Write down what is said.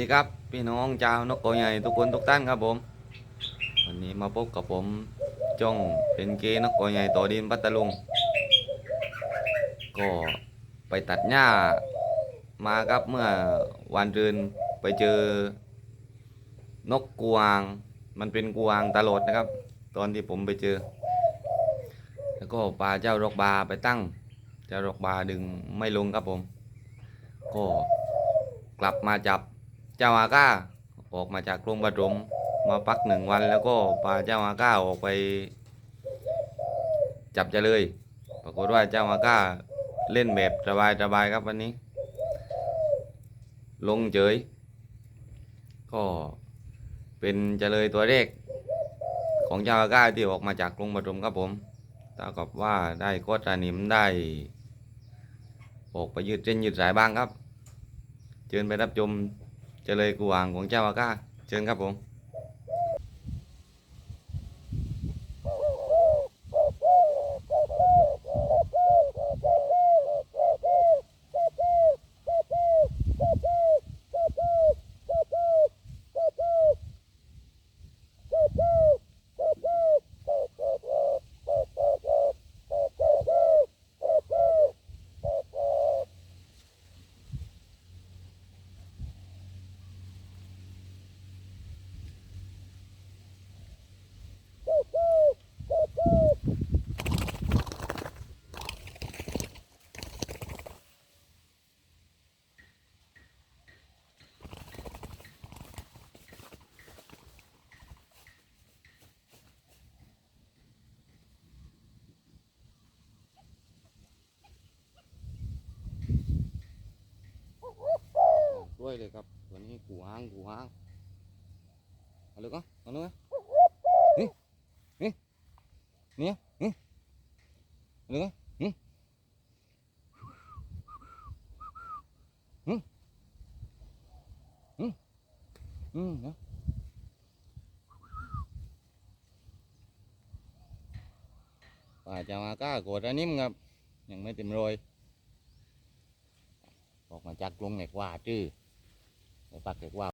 ดีครับ พี่น้องชาวนกตัวใหญ่ทุกคนทุกท่านครับผม วันนี้มาพบกับผมจ้องเป็นเกนกตัวใหญ่ต่อดินพัทลุง ก็ไปตัดหญ้ามาครับเมื่อวันรืนไปเจอนกกวาง มันเป็นกวางตลอดนะครับ ตอนที่ผมไปเจอ แล้วก็ปลาเจ้ารกบาไปตั้ง เจ้ารกบาดึงไม่ลงครับผม ก็กลับมาจับ เจ้าอาก้าออกมาจากกรงปฐมมาพักหนึ่งวันแล้วก็พาเจ้าอาก้าออกไป จับจะเลย ปรากฏว่าเจ้าอาก้าเล่นแบบสบายสบายครับวันนี้ ลงเฉย ก็เป็นเจเลยตัวแรกของเจ้าอาก้าที่ออกมาจากกรงปฐมครับผมเท่ากับว่าได้โคตรนิมได้ออกไปยืดเส้นยืดสายบ้างครับ เชิญไปรับชม เจเลยกูวางของเจ้าอาก้าเชิญครับผม วยเลยครับตัวนี้กูหางกูหางเอาเลยก็เอาเลยนี่นี่นี่นี่เอาเลยก็นี่อืมอืมอืมนะป่าจะมาก้ากดอันนี้มครับ ยังไม่เต็มโรยออกมาจากกรงเหล็กว่าจื้อ ปากเด็กว่า